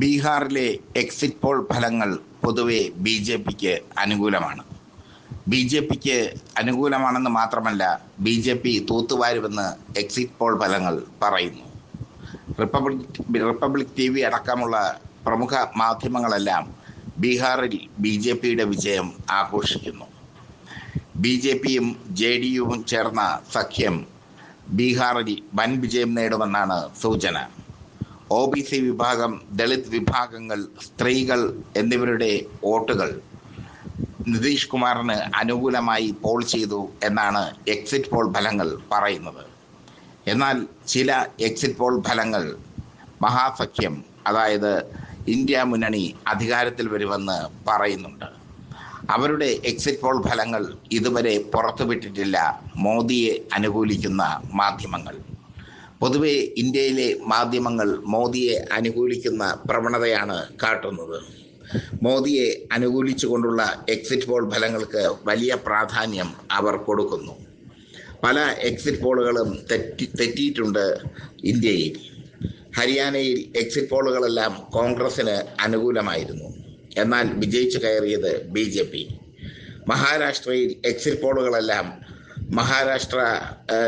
ബീഹാറിലെ exit poll ഫലങ്ങൾ പൊതുവെ ബി ജെ പിക്ക് അനുകൂലമാണ്. ബി ജെ പിക്ക് അനുകൂലമാണെന്ന് മാത്രമല്ല ബി ജെ പി തൂത്തുവാരുമെന്ന് എക്സിറ്റ് പോൾ ഫലങ്ങൾ പറയുന്നു. റിപ്പബ്ലിക് റിപ്പബ്ലിക് ടി വി അടക്കമുള്ള പ്രമുഖ മാധ്യമങ്ങളെല്ലാം ബീഹാറിൽ ബി ജെ പിയുടെ വിജയം ആഘോഷിക്കുന്നു. ബി ജെ പിയും ജെ ഡി യുവും ചേർന്ന സഖ്യം ബീഹാറിൽ വൻ വിജയം നേടുമെന്നാണ് സൂചന. ഒ ബി സി വിഭാഗം ദളിത് വിഭാഗങ്ങൾ സ്ത്രീകൾ എന്നിവരുടെ വോട്ടുകൾ നിതീഷ് കുമാറിന് അനുകൂലമായി പോൾ ചെയ്തു എന്നാണ് എക്സിറ്റ് പോൾ ഫലങ്ങൾ പറയുന്നത്. എന്നാൽ ചില എക്സിറ്റ് പോൾ ഫലങ്ങൾ മഹാസഖ്യം അതായത് ഇന്ത്യ മുന്നണി അധികാരത്തിൽ വരുമെന്ന് പറയുന്നുണ്ട്. അവരുടെ എക്സിറ്റ് പോൾ ഫലങ്ങൾ ഇതുവരെ പുറത്തുവിട്ടിട്ടില്ല മോദിയെ അനുകൂലിക്കുന്ന മാധ്യമങ്ങൾ. പൊതുവെ ഇന്ത്യയിലെ മാധ്യമങ്ങൾ മോദിയെ അനുകൂലിക്കുന്ന പ്രവണതയാണ് കാട്ടുന്നത്. മോദിയെ അനുകൂലിച്ചുകൊണ്ടുള്ള എക്സിറ്റ് പോൾ ഫലങ്ങൾക്ക് വലിയ പ്രാധാന്യം അവർ കൊടുക്കുന്നു. പല എക്സിറ്റ് പോളുകളും തെറ്റി തെറ്റിയിട്ടുണ്ട് ഇന്ത്യയിൽ. ഹരിയാനയിൽ എക്സിറ്റ് പോളുകളെല്ലാം കോൺഗ്രസിന് അനുകൂലമായിരുന്നു. എന്നാൽ വിജയിച്ചു കയറിയത് ബി ജെ പി. മഹാരാഷ്ട്രയിൽ എക്സിറ്റ് പോളുകളെല്ലാം മഹാരാഷ്ട്ര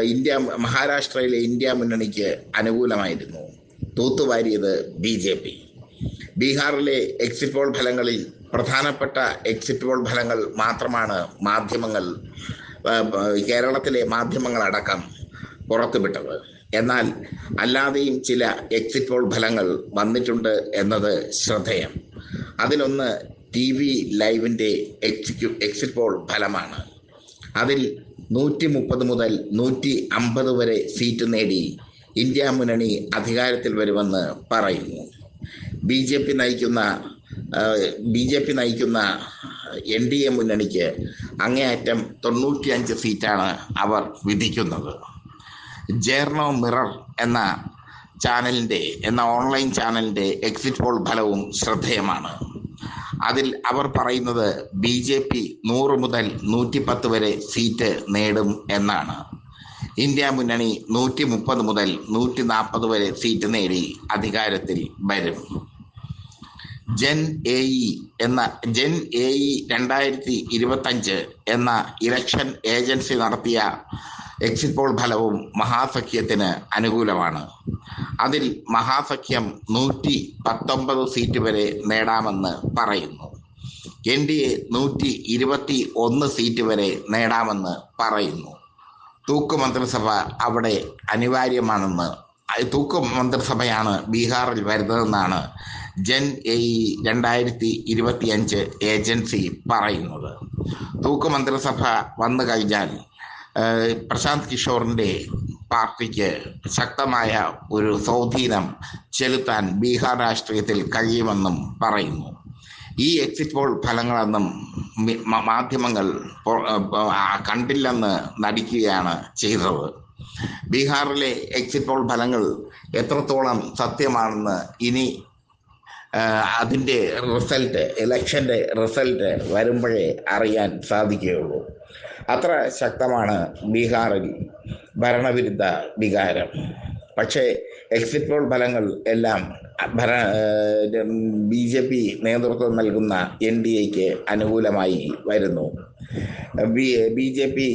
ഇന്ത്യ മഹാരാഷ്ട്രയിലെ ഇന്ത്യ മുന്നണിക്ക് അനുകൂലമായിരുന്നു. തൂത്തുവാരിയത് ബി ജെ പി. ബീഹാറിലെ എക്സിറ്റ് പോൾ ഫലങ്ങളിൽ പ്രധാനപ്പെട്ട എക്സിറ്റ് പോൾ ഫലങ്ങൾ മാത്രമാണ് മാധ്യമങ്ങൾ കേരളത്തിലെ മാധ്യമങ്ങളടക്കം പുറത്തുവിട്ടത്. എന്നാൽ അല്ലാതെയും ചില എക്സിറ്റ് പോൾ ഫലങ്ങൾ വന്നിട്ടുണ്ട് എന്നത് ശ്രദ്ധേയം. അതിലൊന്ന് ടി വി ലൈവിന്റെ എക്സിക്യൂ എക്സിറ്റ് പോൾ ഫലമാണ്. അതിൽ നൂറ്റി മുപ്പത് മുതൽ നൂറ്റി അമ്പത് വരെ സീറ്റ് നേടി ഇന്ത്യ മുന്നണി അധികാരത്തിൽ വരുമെന്ന് പറയുന്നു. ബി ജെ പി നയിക്കുന്ന ബി ജെ പി നയിക്കുന്ന എൻ ഡി എ മുന്നണിക്ക് അങ്ങേയറ്റം തൊണ്ണൂറ്റിയഞ്ച് സീറ്റാണ് അവർ വിധിക്കുന്നത്. ജേർണോ മിറർ എന്ന ചാനലിന്റെ എന്ന ഓൺലൈൻ ചാനലിന്റെ എക്സിറ്റ് പോൾ ഫലവും ശ്രദ്ധേയമാണ്. അതിൽ അവർ പറയുന്നത് ബി ജെ പി നൂറ് മുതൽ നൂറ്റി പത്ത് വരെ സീറ്റ് നേടും എന്നാണ്. ഇന്ത്യ മുന്നണി നൂറ്റി മുപ്പത് മുതൽ നൂറ്റി നാൽപ്പത് വരെ സീറ്റ് നേടി അധികാരത്തിൽ വരും. ജെൻ എ ഇ എന്ന ജെൻ എ ഇ രണ്ടായിരത്തി ഇരുപത്തഞ്ച് എന്ന ഇലക്ഷൻ ഏജൻസി നടത്തിയ എക്സിറ്റ് പോൾ ഫലവും മഹാസഖ്യത്തിന് അനുകൂലമാണ്. അതിൽ മഹാസഖ്യം നൂറ്റി പത്തൊമ്പത് സീറ്റ് വരെ നേടാമെന്ന് പറയുന്നു. എൻ ഡി എ നൂറ്റി ഇരുപത്തി ഒന്ന് സീറ്റ് വരെ നേടാമെന്ന് പറയുന്നു. തൂക്ക് മന്ത്രിസഭ അവിടെ അനിവാര്യമാണെന്ന് തൂക്ക് മന്ത്രിസഭയാണ് ബീഹാറിൽ വരുന്നതെന്നാണ് ജൻ എ ഇ രണ്ടായിരത്തി ഇരുപത്തിയഞ്ച് ഏജൻസി പറയുന്നത്. തൂക്ക് മന്ത്രിസഭ വന്നു കഴിഞ്ഞാൽ പ്രശാന്ത് കിഷോറിന്റെ പാർട്ടിക്ക് ശക്തമായ ഒരു സ്വാധീനം ചെലുത്താൻ ബീഹാർ രാഷ്ട്രീയത്തിൽ കഴിയുമെന്നും പറയുന്നു. ഈ എക്സിറ്റ് പോൾ ഫലങ്ങളൊന്നും മാധ്യമങ്ങൾ കണ്ടില്ലെന്ന് നടിക്കുകയാണ് ചെയ്തത്. ബീഹാറിലെ എക്സിറ്റ് പോൾ ഫലങ്ങൾ എത്രത്തോളം സത്യമാണെന്ന് ഇനി അതിന്റെ റിസൾട്ട് ഇലക്ഷന്റെ റിസൾട്ട് വരുമ്പോഴേ അറിയാൻ സാധിക്കുകയുള്ളൂ. അത്ര ശക്തമാണ് ബീഹാറിൽ ഭരണവിരുദ്ധ വികാരം. പക്ഷേ എക്സിറ്റ് പോൾ ഫലങ്ങൾ എല്ലാം ഭര ബി ജെ പി നേതൃത്വം നൽകുന്ന എൻ ഡി എക്ക് അനുകൂലമായി വരുന്നു. ബി ബി ജെ പി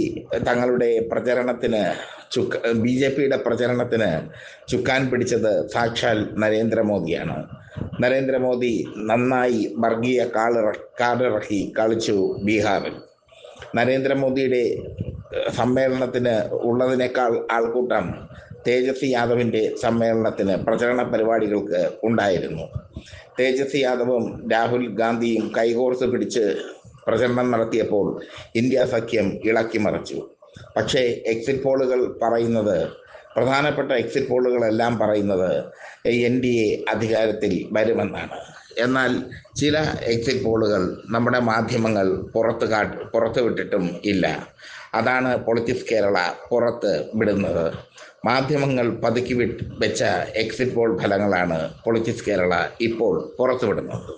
തങ്ങളുടെ പ്രചരണത്തിന് ചുക്ക ബി ജെ പിയുടെ പ്രചരണത്തിന് ചുക്കാൻ പിടിച്ചത് സാക്ഷാൽ നരേന്ദ്രമോദിയാണ്. നരേന്ദ്രമോദി നന്നായി വർഗീയ കാളിറ കാടിറക്കി കളിച്ചു ബീഹാറിൽ. നരേന്ദ്രമോദിയുടെ സമ്മേളനത്തിന് ഉള്ളതിനേക്കാൾ ആൾക്കൂട്ടം തേജസ്വി യാദവിന്റെ സമ്മേളനത്തിന് പ്രചരണ പരിപാടികൾക്ക് ഉണ്ടായിരുന്നു. തേജസ്വി യാദവും രാഹുൽ ഗാന്ധിയും കൈകോർത്ത് പിടിച്ച് പ്രചരണം നടത്തിയപ്പോൾ ഇന്ത്യ സഖ്യം ഇളക്കി മറിച്ചു. പക്ഷേ എക്സിറ്റ് പോളുകൾ പറയുന്നത് പ്രധാനപ്പെട്ട എക്സിറ്റ് പോളുകളെല്ലാം പറയുന്നത് എൻ ഡി എ അധികാരത്തിൽ വരുമെന്നാണ്. എന്നാൽ ചില എക്സിറ്റ് പോളുകൾ നമ്മുടെ മാധ്യമങ്ങൾ പുറത്ത് കാട്ട് പുറത്ത് വിട്ടിട്ടും ഇല്ല. അതാണ് പൊളിറ്റിക്സ് കേരള പുറത്ത് വിടുന്നത്. മാധ്യമങ്ങൾ പതുക്കി വിട്ട് വെച്ച എക്സിറ്റ് പോൾ ഫലങ്ങളാണ് പൊളിറ്റിക്സ് കേരള ഇപ്പോൾ പുറത്തുവിടുന്നത്